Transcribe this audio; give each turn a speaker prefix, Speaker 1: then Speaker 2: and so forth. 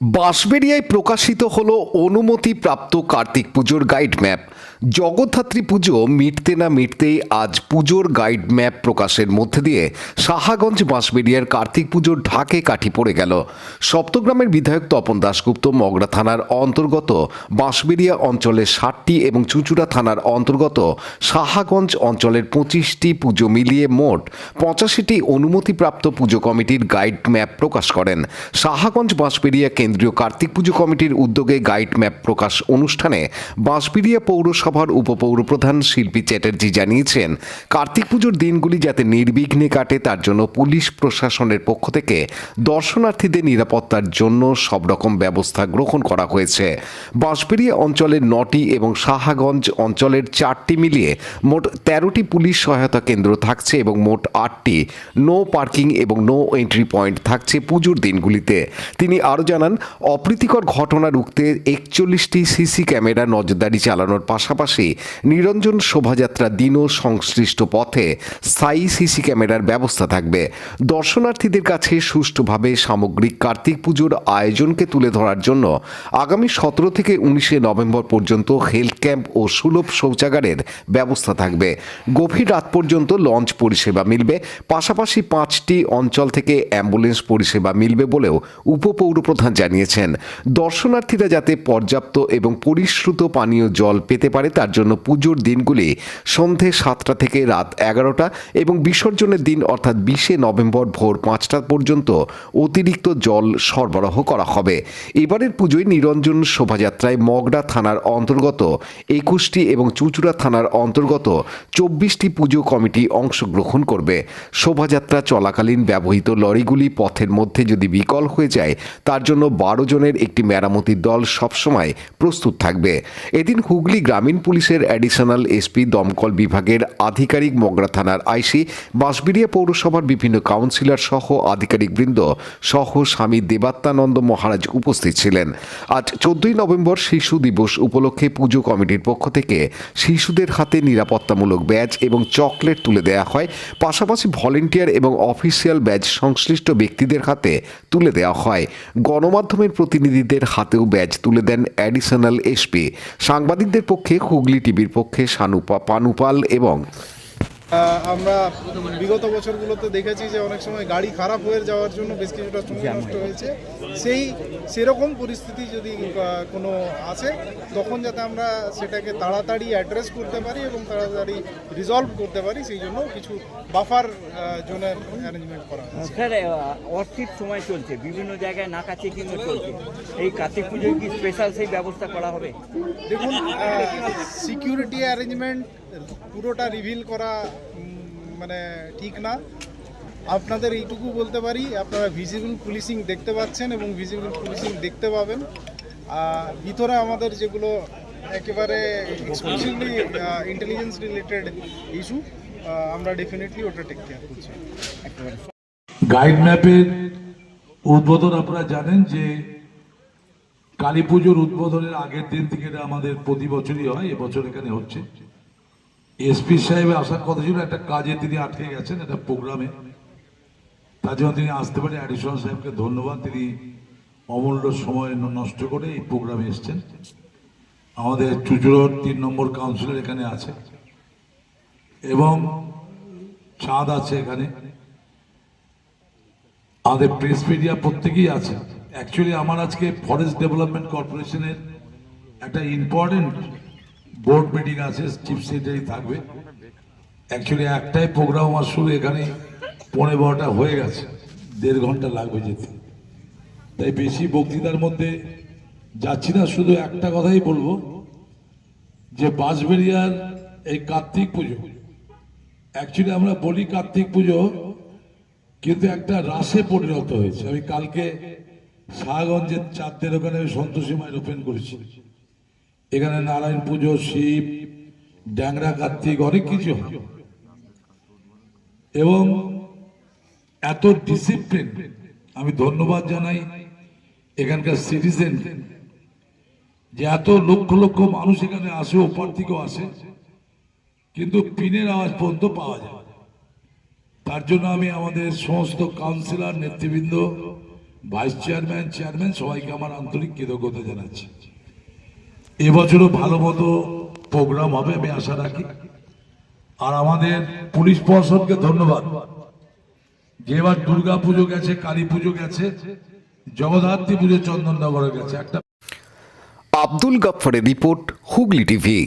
Speaker 1: বাঁশবেড়িয়ায় প্রকাশিত হলো অনুমতিপ্রাপ্ত কার্তিক পুজোর গাইড ম্যাপ জগদ্ধাত্রী পুজো মিটতে না মিটতেই আজ পুজোর গাইড ম্যাপ প্রকাশের মধ্যে দিয়ে সাহাগঞ্জ বাঁশবেড়িয়ার কার্তিক পুজোর ঢাকে কাঠি পড়ে গেল। সপ্তগ্রামের বিধায়ক তপন দাশগুপ্ত মগরা থানার অন্তর্গত বাঁশবেড়িয়া অঞ্চলের ষাটটি এবং চুঁচুড়া থানার অন্তর্গত সাহাগঞ্জ অঞ্চলের পঁচিশটি পুজো মিলিয়ে মোট পঁচাশিটি অনুমতিপ্রাপ্ত পুজো কমিটির গাইড ম্যাপ প্রকাশ করেন। সাহাগঞ্জ বাঁশবেড়িয়া কেন্দ্রীয় কার্তিক পুজো কমিটির উদ্যোগে গাইড ম্যাপ প্রকাশ অনুষ্ঠানে বাঁশবেড়িয়া পৌরসভার উপপৌরপ্রধান শিল্পী চ্যাটার্জি জানিয়েছেন, কার্তিক পুজোর দিনগুলি যাতে নির্বিঘ্নে কাটে, তার জন্য পুলিশ প্রশাসনের পক্ষ থেকে দর্শনার্থীদের নিরাপত্তার জন্য সব রকম ব্যবস্থা গ্রহণ করা হয়েছে। বাঁশবেড়িয়া অঞ্চলের নটি এবং সাহাগঞ্জ অঞ্চলের চারটি মিলিয়ে মোট তেরোটি পুলিশ সহায়তা কেন্দ্র থাকছে এবং মোট আটটি নো পার্কিং এবং নো এন্ট্রি পয়েন্ট থাকছে পুজোর দিনগুলিতে। তিনি আরও জানান, অপ্রীতিকর ঘটনা রুখতে একচল্লিশটি সিসি ক্যামেরা নজরদারি চালানোর পাশাপাশি নিরঞ্জন শোভাযাত্রা দিনও সংশ্লিষ্ট পথে স্থায়ী সিসি ক্যামেরার ব্যবস্থা থাকবে। দর্শনার্থীদের কাছে সুষ্ঠুভাবে সামগ্রিক কার্তিক পুজোর আয়োজনকে তুলে ধরার জন্য আগামী সতেরো থেকে উনিশে নভেম্বর পর্যন্ত হেলথ ক্যাম্প ও সুলভ শৌচাগারের ব্যবস্থা থাকবে। গভীর রাত পর্যন্ত লঞ্চ পরিষেবা মিলবে। পাশাপাশি পাঁচটি অঞ্চল থেকে অ্যাম্বুলেন্স পরিষেবা মিলবে বলেও উপপৌরপ্রধান জানিয়েছেন। দর্শনার্থীরা যাতে পর্যাপ্ত এবং পরিশ্রুত পানীয় জল পেতে পারে তার জন্য পুজোর দিনগুলি সন্ধে সাতটা থেকে রাত এগারোটা এবং বিসর্জনের দিন অর্থাৎ বিশে নভেম্বর ভোর পাঁচটা পর্যন্ত অতিরিক্ত জল সরবরাহ করা হবে। এবারের পুজোয় নিরঞ্জন শোভাযাত্রায় মগড়া থানার অন্তর্গত একুশটি এবং চুচুড়া থানার অন্তর্গত চব্বিশটি পুজো কমিটি অংশগ্রহণ করবে। শোভাযাত্রা চলাকালীন ব্যবহৃত লরিগুলি পথের মধ্যে যদি বিকল হয়ে যায়, তার জন্য বারো জনের একটি মেরামতির দল সবসময় প্রস্তুত থাকবে। এদিন হুগলি গ্রামীণ পুলিশের অ্যাডিশনাল এসপি দমকল বিভাগের আধিকারিক মগরা থানার আইসি বাঁশবিড়িয়া পৌরসভার বিভিন্ন কাউন্সিলর সহ আধিকারিকবৃন্দ সহ স্বামী দেবাত্মানন্দ মহারাজ উপস্থিত ছিলেন। আজ চোদ্দই নভেম্বর শিশু দিবস উপলক্ষে পুজো কমিটির পক্ষ থেকে শিশুদের হাতে নিরাপত্তামূলক ব্যাজ এবং চকলেট তুলে দেওয়া হয়। পাশাপাশি ভলেন্টিয়ার এবং অফিসিয়াল ব্যাজ সংশ্লিষ্ট ব্যক্তিদের হাতে তুলে দেওয়া হয়। গণমাধ্যমের প্রতিনিধিদের হাতেও ব্যাজ তুলে দেন অ্যাডিশনাল এসপি সাংবাদিকদের পক্ষে হুগলি টিভির পক্ষে সানুপা পানুপাল এবং
Speaker 2: আমরা বিগত বছরগুলোতে দেখেছি যে অনেক সময় গাড়ি খারাপ হয়ে যাওয়ার জন্য বেশ কিছুটা সময় নষ্ট হয়েছে। সেই সেরকম পরিস্থিতি যদি কোনো আছে তখন যাতে আমরা সেটাকে তাড়াতাড়ি অ্যাড্রেস করতে পারি এবং তাড়াতাড়ি রিজলভ করতে পারি সেই জন্য কিছু বাফার জোনের অ্যারেঞ্জমেন্ট করা
Speaker 3: স্যার অস্থির সময় চলছে বিভিন্ন জায়গায় নাকা চেকিংও চলছে। এই কার্তিক পুজোয় কি স্পেশাল সেই ব্যবস্থা করা হবে?
Speaker 2: দেখুন সিকিউরিটি অ্যারেঞ্জমেন্ট পুরোটা রিভিল করা মানে ঠিক না। আপনাদের এইটুকু বলতে পারি, আপনারা ভিজিবল পুলিশিং দেখতে পাচ্ছেন এবং ভিজিবল পুলিশিং দেখতে পাবেন। ভিতরে আমাদের যেগুলো একেবারে এক্সক্লুসিভলি ইন্টেলিজেন্স রিলেটেড ইস্যু আমরা ডেফিনেটলি ওটা টেক কেয়ার করছি।
Speaker 4: গাইড ম্যাপের উদ্বোধন আপনারা জানেন যে কালী পুজোর উদ্বোধনের আগের দিন থেকে আমাদের প্রতি বছরই হয়, এবছর এখানে হচ্ছে। এসপি সাহেব আসার কথা ছিল, একটা কাজে তিনি আটকে গেছেন, একটা প্রোগ্রামে। তার জন্য তিনি আসতে পারেন। অ্যাডিশনাল সাহেবকে ধন্যবাদ। তিনি অমূল্য সময় নষ্ট করে এই প্রোগ্রামে এসছেন। আমাদের চুচুড়োর তিন নম্বর কাউন্সিলর এখানে আছে। এবং চাঁদ আছে এখানে। আমাদের প্রেস মিডিয়া প্রত্যেকেই আছে। অ্যাকচুয়ালি আমার আজকে ফরেস্ট ডেভেলপমেন্ট কর্পোরেশনের একটা ইম্পর্টেন্ট বোর্ড মিটিং আছে চিফ সেক্রেটারি থাকবে। অ্যাকচুয়ালি একটাই প্রোগ্রাম আমার শুরু এখানে পনেরো বারোটা হয়ে গেছে, দেড় ঘণ্টা লাগবে যেতে। তাই বেশি বক্তৃতার মধ্যে যাচ্ছি না, শুধু একটা কথাই বলব যে বাঁশবেড়িয়ার এই কার্তিক পুজো অ্যাকচুয়ালি আমরা বলি কার্তিক পুজো কিন্তু একটা রাসে পরিণত হয়েছে। আমি কালকে শাহগঞ্জের চাঁদের ওখানে আমি সন্তোষী মায়ের ওপেন করেছি। এখানে নারায়ণ পুজো, শিব, ড্যাংরা, কার্তিক, অনেক কিছু এবং এত ডিসিপ্লিন আমি ধন্যবাদ জানাই এখানকার সিটিজেন যে এত লক্ষ লক্ষ মানুষ এখানে আসে, ওপার থেকেও আসে, কিন্তু পিনের আওয়াজ পর্যন্ত পাওয়া যায় তার জন্য আমি আমাদের সমস্ত কাউন্সিলর নেতৃবৃন্দ ভাইস চেয়ারম্যান চেয়ারম্যান সবাইকে আমার আন্তরিক কৃতজ্ঞতা জানাচ্ছি। এবছরও ভালো মতো প্রোগ্রাম হবে, আমি আশা রাখি। আর আমাদের পুলিশ প্রশাসনকে ধন্যবাদ। যে এবার দুর্গা পুজো গেছে কালী পুজো গেছে, জগদ্ধাত্রী পুজো চন্দননগরে গেছে। একটা
Speaker 1: আব্দুল গাফফারের রিপোর্ট হুগলি টিভি।